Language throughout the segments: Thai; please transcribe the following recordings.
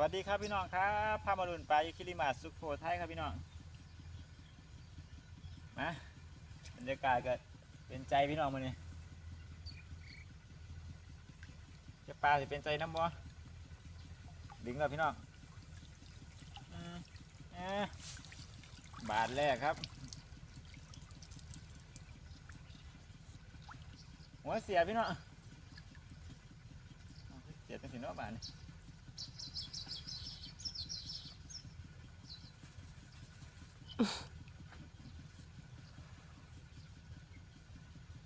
วัสดีครับพี่น้องครับพามาลุนปลาอยู่คิริมาสุโขทัยครับพี่น้องมาบรรยากาศก็เป็นใจพี่น้องมือนี้จะปลาสิเป็นใจน้ำบ่ดึงแล้วพี่น้องบาทแรกครับ หัวเสียพี่น้องเสียจังสิเนาะบาทนี่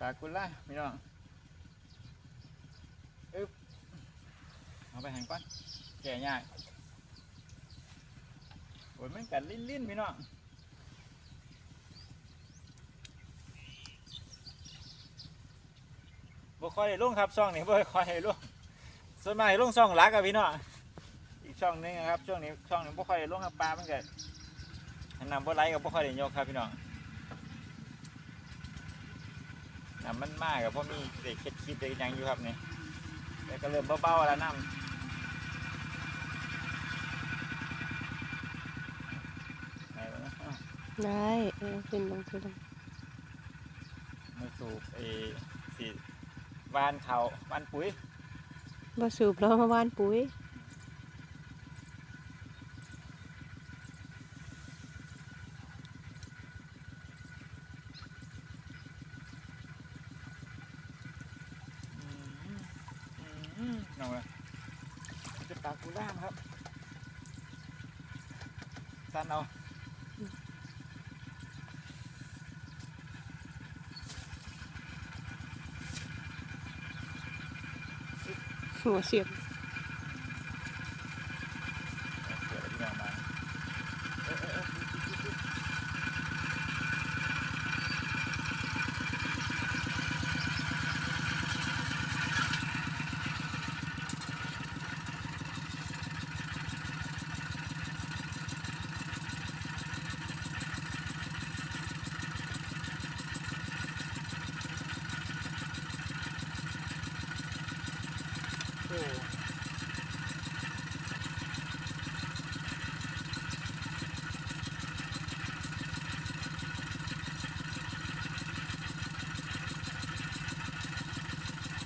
กากุล่าพี่น้องอึ๊บเอาไปแห่งก่อนแก่ยากโอ้ยมันกัดลิ้นลิ้นพี่น้องบ่ค่อยได้ลงครับช่องนี้บ่ค่อยได้ลงส่วนมากให้ลงช่องหลักกับพี่น้องอีกช่องนึงนะครับช่วงนี้ช่องนี้บ่ค่อยได้ลงครับปลามันเกิด นำบ่ไหลกับบ่ค่อยได้ยกครับพี่น้องน้ำมันมากกับพ่อมีเด็กเค็ดคิดเด็กยังอยู่ครับนี่แต่ก็เริ่มเบาๆแล้วน้ำไหนวะเนาะอ้าวได้เออขึ้นลงขึ้นลงมาสูบไอ้สีวานเขาวานปุ๋ยบ่สูบแล้วมาหว่านปุ๋ย อืมอืมน้อง เลยจะปลากูล่ามครับสั้นเอาหัวเสียบ เดี๋ยวพี่น้องมาเอ๊ะเอ๊ะเอ๊ะโอ้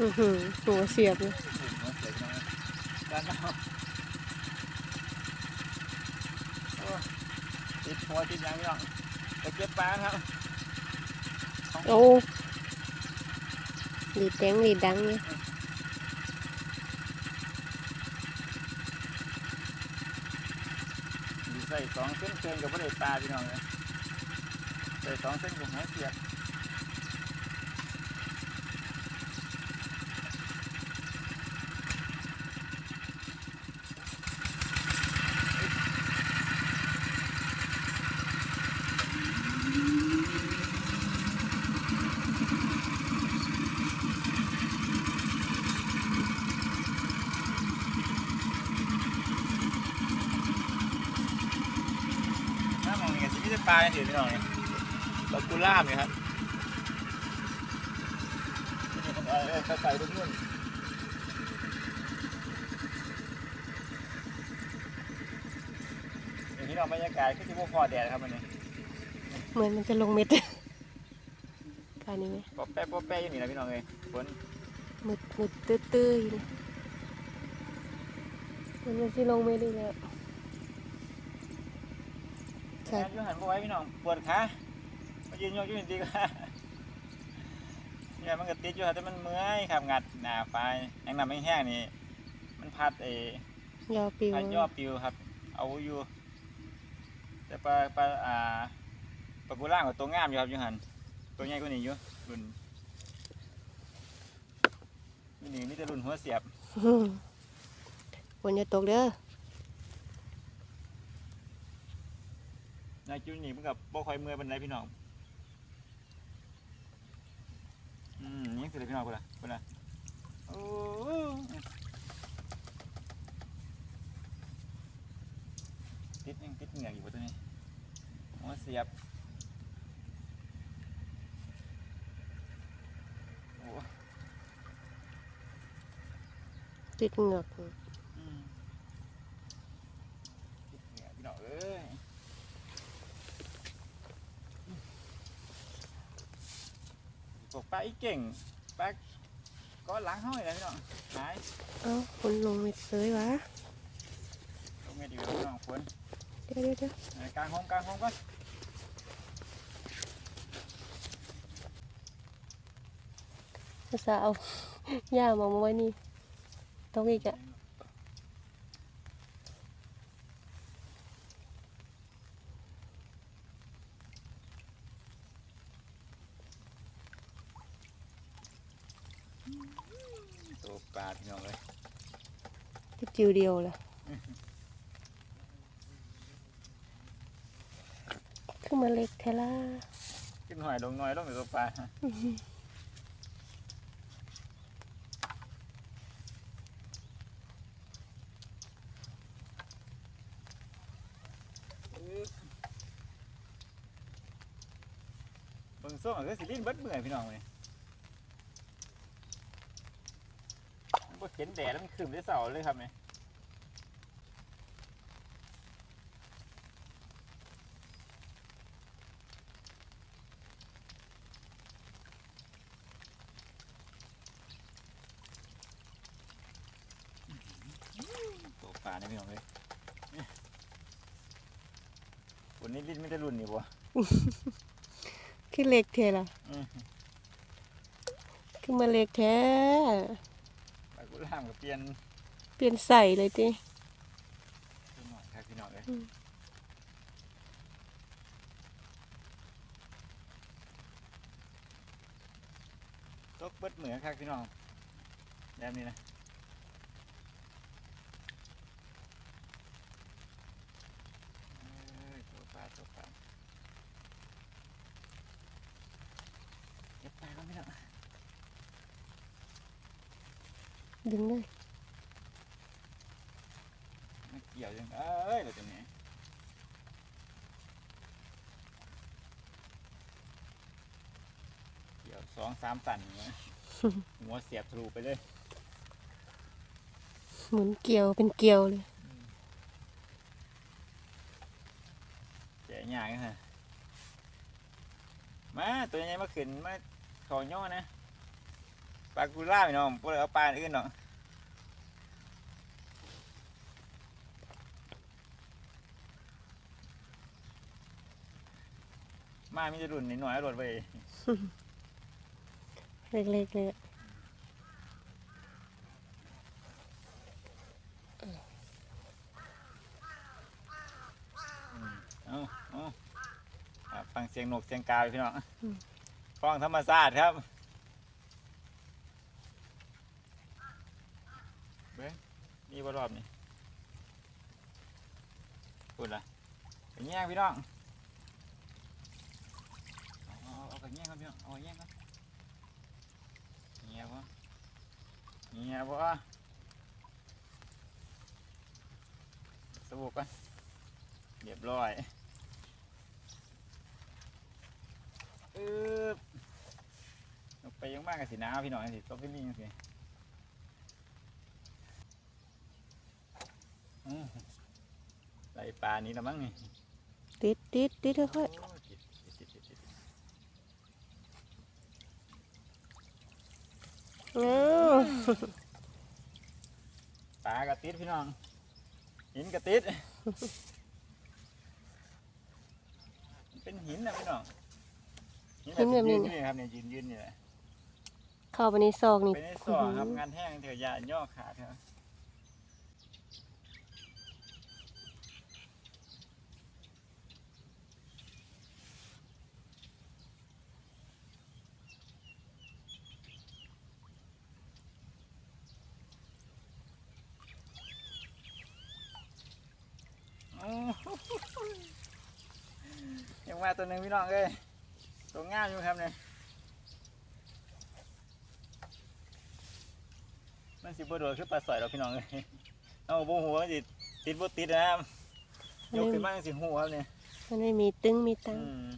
อื้อหือหัวเสียบเลยด้านนอกโอ้ติดหัวติดหยังพี่น้องไปเก็บปลาครับ โอ้ดีแดงดีดังเนี่ยมีใส่สองเส้นเกินกับไม่ได้ปลาพี่น้องเลยใส่สองเส้นกับหัวเสียบน้ามองนี่ก็สิมีแต่ ปลาอย่างเดียวพี่น้องเลยปลากุล่ามเนี่ยครับนี่มันเออเออใส่ตรงนู้นอย่างที่เราบรรยากาศก็จะพวกคอแดดครับมันนี่เหมือนมันจะลงเม็ดการนี้ไหมปอแป๊ะปอแป๊ะอย่างนี้นะพี่น้องเลยฝนมืดมืดตื้อตื้ออยู่นี่มันจะสิลงเม็ดอีกแล้ว แทนยูหันมาไว้พี่น้องปวดขามายืนยกอยืนดีกว่าเนี่ยมันก็ติดอยู่ครับแต่มันเมื่อยครับงัดหนาไฟแห้งน้ำไม่แห้งนี่มันพัดเอยอปิวพัดย่อปิวครับ เอาอยู่ แต่ปลาปลาอ่าปลากุล่างกับตัวงามอยู่ครับอยูหันตัวใหญ่กว่านี้อยู่รุ่นนี่มีแต่รุ่นหัวเสียบอื้อฝนจะตกเด้อ นายจุนนี่มันกับบ่คอยเมื่อยเป็นไรพี่น้อง อืมนี่สิเลยพี่น้องคนละคนละโอ้ติดยังติดเหงือกอยู่บนตัวนี้หัวเสียบ ติดเหงือก อืม พวก ปลาอีเก่งปลาก็ล้างห้อยนะพี่น้องหายเอ้าคนลงเม็ดเสยวะลงเม็ดอีกแล้วพี่น้องฝนเดี๋ยวเดี๋ยวเดี๋ยวเอากลางห้องกลางห้องก่อนภาษาเอาย่ามามาไว้นี่ต้องอีกอะ ตัวปลาพี่น้องเลยิวเดียวเล่ะขึ้นมาเล็กแทล่าขึ้นหอยลงน้อยลงอยู่ตัวปลาเบิ่งส้มก็สิลิ้นเบิดเมื่อยพี่น้องเลยมันบ่เห็นแดดแล้วมันขึ้นได้เสาเลยครับเนี่ย ตัวปลาเนี่ยพี่น้องเลยวันนี้ลิ้นไม่ได้รุ่นนี่บ่ขึ้นเล็กแทล่ะอืมขึ้นมาเล็กแท้ปลากุล่ามกับเปลี่ยน เปลี่ยนใส่เลยติตัวหน่อยครับพี่น้องเลยอืมตกเบิดเหมือครับพี่น้องแบบนี้นะเอ้ยตัวปลาตัวปลาเก็บปลาก่อนพี่น้อง ดึงเลยไม่เกี่ยวยังเอ้ยเดี๋ยวตัวนี้เกี่ยวสองสามตันอย่างเงี้ยหัวเสียบทะลุไปเลยหมุนเกลียวเป็นเกลียวเลยแกะยากนะฮะมาตัวใหญ่มาขึ้นมาขอย่อนะ ปลากุล่าพี่น้องพวกเราเอาปลาอื่นเนาะมามีจะรุ่นนิดหน่อยเอารถไปเล็กๆเลยอะเอาเอาอะฟังเสียงนกเสียงกาพี่น้องฟังธรรมชาติครับเบ้ยนี่บ่ร อบนี่พูดละไปแย่งพี่น้องเอาเอาไปแย่งครับพี่น้องเอาไปแย่งครับเงียบวะเงียบวะสบู่ก่อนเรียบร้อยอึ๊บลงไปยังมากกับสีน้ำพี่น้องสิต้องเป็นลิงสิ อืมไล่ปลานี้ละมั้งนี่ติดติดติดค่อยโอ้ติดติดติดติดๆอ้าวปลากระติดพี่น้องหินกระติดเป็นหินนะพี่น้องหินแบบยืนอยู่นี่ครับเนี่ยยืนยืนนี่แหละเข้าไปในซอกนี่เป็นในซอกครับงานแห้งเถอะอย่าย่อขาดครับโอ้โหยังมา ตัวหนึ่งพี่น้องเอ้ยตัวงามอยู่ครับเนี่ยมันสิบ่โดดคือปลาสอยเราพี่น้องเลยเอาบ่หัวมันสิติดบ่ติดนะครับยกขึ้นมาจังสิหัวครับเนี่ยมันไม่มีตึงมีตัอืงม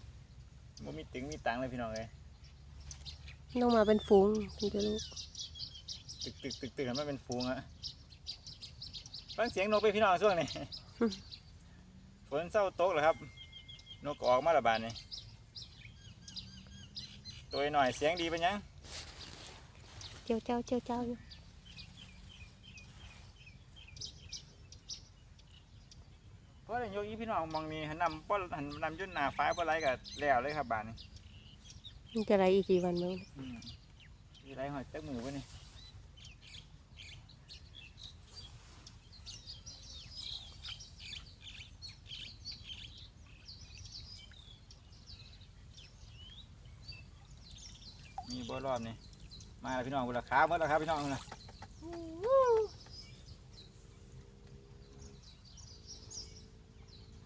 บ่มีตึงมีตังเลยพี่น้องเลยต้องมาเป็นฝูงถึงจะรู้ตึกตึกตึกตึกกันมาเป็นฟูงอะฟังเสียงนกไปพี่น้องช่วงนี้ฝนเศร้าตกแล้วครับ นกก็ออกมาและบาดนี่ตัวหน่อยเสียงดีเป็นยังเจียวเจ้าเจียวเจ้าอยู่เพราะเดี๋ยวยกอีพี่น้องมองนี่หันนำป้อนหันนำยุ่นหนาฟ้าป้อนไรกับแล้วเลยครับบานนี้มันจะไรอีกกี่วันมั้งอืมมีไรหอยเต็กหมูปะนี่ มีบ่รอบนี่มาแล้วพี่น้องบุราคาเมื่อแล้วครับพี่น้องนะ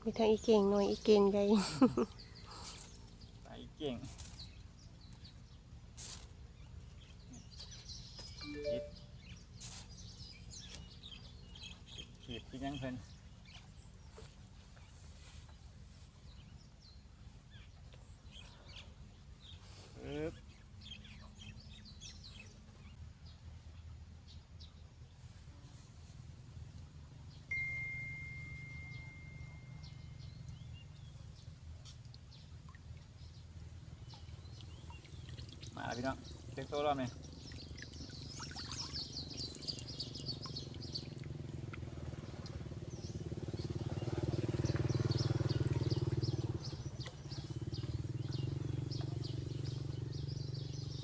มีทั้งอีเก่งหน่อยอีเก่งใหญ่ไปเก่งคิดขีดที่ยังเพิ่นปึ๊บมาแล้ว พี่น้องเต็มโตรอบนี้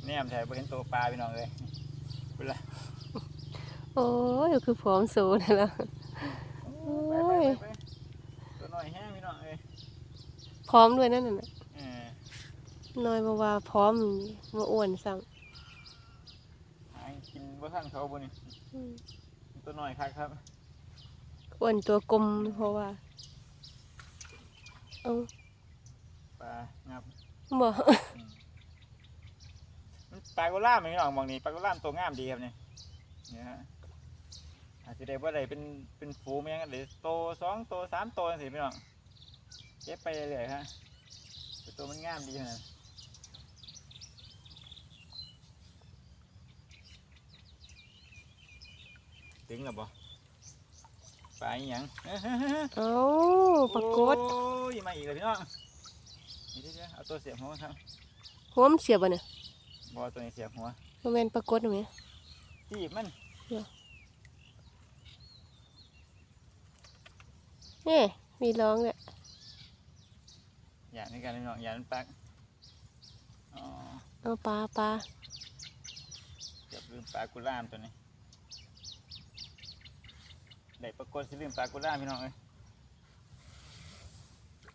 แนมแถวบ่เห็นตัวปลาพี่น้องเลยเวลาโอ้ยคือผอมสูนะแล้วไปไปไปไปตัวหน่อยแห้งพี่น้องเลยพร้อมด้วยนั่นน่ะเออ น้อยบ่ว่าพร้อมบ่อ้วนซ้หากินบ่ทันเขาบ่นี่ำอืมตัวหน่อยครับครับอ้วนตัวกลมเพราะว่าเอ้าปลางับบ่อืมมันปลาโกล่ามพี่น้องมองนี่ปลาโกล่ามตัวงามดีครับเนี่ยเนี่ยฮะอาจจะได้ว่าได้เป็นเป็นฝูงแมงหรือโตสองโตสามโตจังซี่พี่น้องเก็บไปเรื่อยๆฮะแต่ตัวมันงามดีขนาด ถึงแล้วบ่ปลาอีหยังเอ้าปรากฏโอ้ยมาอีกแล้วพี่น้องนี่เดี๋ยวๆเอาตัวเสียบหัวครับหัวมันเสียบบ่เนี่ยบอตัวนี้เสียบหัวบ่แม่นปรากฏไหมจีบมันนี่มีร้องด้วยอย่าในการพี่น้องอย่ามันปักอ๋อเอาปลาปลาเกือบลืมปลากุล่ามตัวนี้ ได้ปรากฏสิลืมปลากุล่ามพี่น้องเอ้ย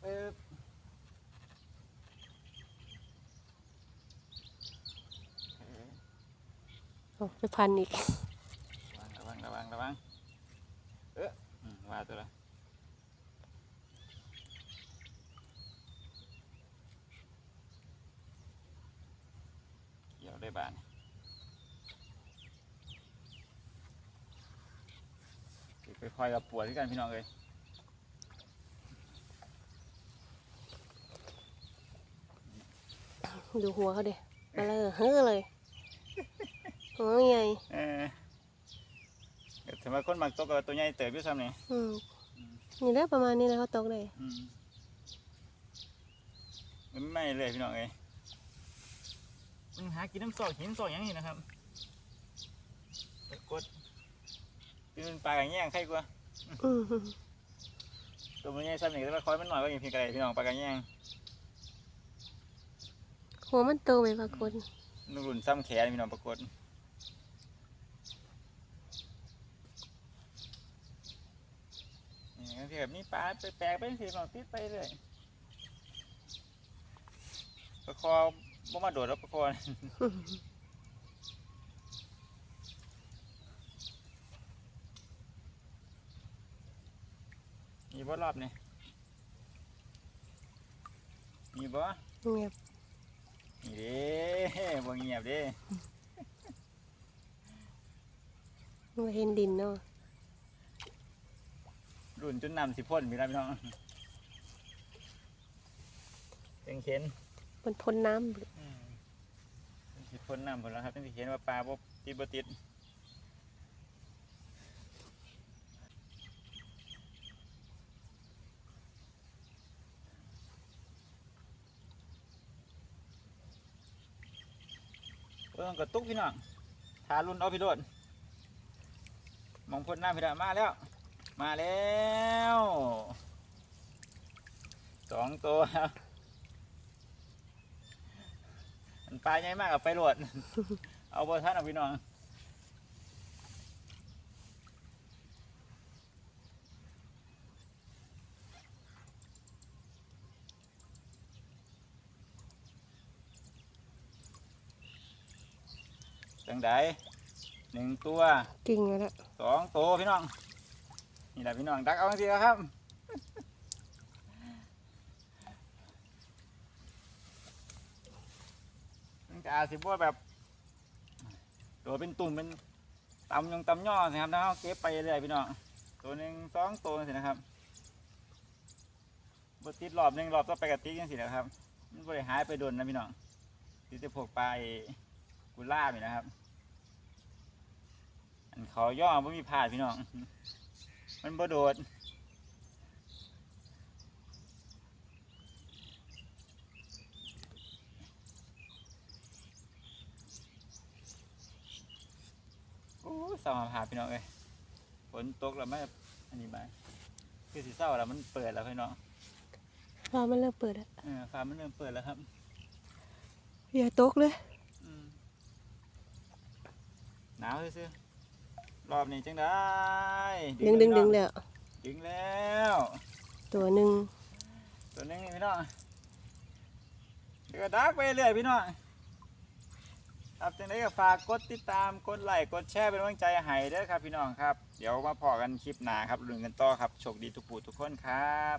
เอ๊บเอ้ยเอาไปพันอีก ระวังระวังระวังระวังเอ๊ะอืมว่าตัวละเกี่ยวได้บาน ไปคอยกับปวดที่กันพี่น้องเลยดูหัวเขาดิมาเลยเฮ้อเลยหัวใหญ่เออสมมติคนมักตกกับตัวใหญ่เติบอยู่ซ้ำนี่อืมนี่ได้ประมาณนี้นะเขาตกได้อืมมันไม่เลยพี่น้องเอ้ยมันหากินน้ำซอกหินซอกหยังนี่นะครับไปกด คือมันปลากันแย่งใครกว่าอืมตัวมันใหญ่ซ้ำนี่แต่ว่าคอยมันหน่อยก็ยังเพียงไกลพี่น้องปลากันแย่งหัวมันโตไหมปรากฏนุ่รุ่นซ้ำแขนพี่น้องปรากฏนี่เทียบนี่ปลาแปลกๆไปสิพี่น้องติดไปเลยประคอบ่มาโดดแล้วประคอ อืม มี บ่รอบนี่มีบ่เงียบนี่เด้บ่เงียบเด้มาเห็นดินเนาะรุ่นจนนำสิพ่นมีแล้วพี่น้องเต็งเข็นมันพ้นน้ำอืมสิพ่นน้ำผลแล้วครับตั้งแต่เห็นว่าปลาบ่ติดบ่ติด เองกระตุกพี่น้องทารุ่นเอาพี่โดดมองพ่นหน้าพี่ดามาแล้ว มาแล้วสองตัวครับมันปลาใหญ่มากกับไปโหลดเอาบอร์ท่านเอาพี่น้อง จังไดหนึ่งตัวกิ่งแล้ว สองตัวพี่น้อง นี่แหละพี่น้องดักเอาจริงๆครับ มันจะอาจสิบ่แบบตัวเป็นตุ่มเป็นตำยงตำย่อสิครับแล้วเราเก็บไปเรื่อยๆพี่น้องตัวหนึ่งสองตัวสินะครับบติดรอบหนึ่งรอบต่อไปกับติ๊กยังสินะครับ มันบริหายไปโดนนะพี่น้องติดจะพวกปลาไอ้ กุล่าบนี่นะครับ อันเขาย่อไม่มีพลาดพี่น้อง มันบ่โดดโอ้ยเศร้ามาพาพี่น้องเลยฝนตกแล้วไม่อันนี้ไปคือสีเศร้าแล้วมันเปิดแล้วพี่น้องฟ้ามันเริ่มเปิดแล้วเออฟ้ามันเริ่มเปิดแล้วครับอย่าตกเลยอืม หนาวซื่อๆรอบนี้จังได้ดึงดึงดึงแล้ว ดึงแล้ว ตัวหนึ่งตัวหนึงนี่พี่น้องเดี๋ยวก็ดักไปเรื่อยพี่น้องครับจังไดก็ฝากกดติดตามกดไลค์กดแชร์เป็นกำลังใจให้เด้อครับพี่น้องครับ เดี๋ยวมาพอกันคลิปหน้าครับลุ้นกันต่อครับโชคดีทุกผู้ทุกคนครับ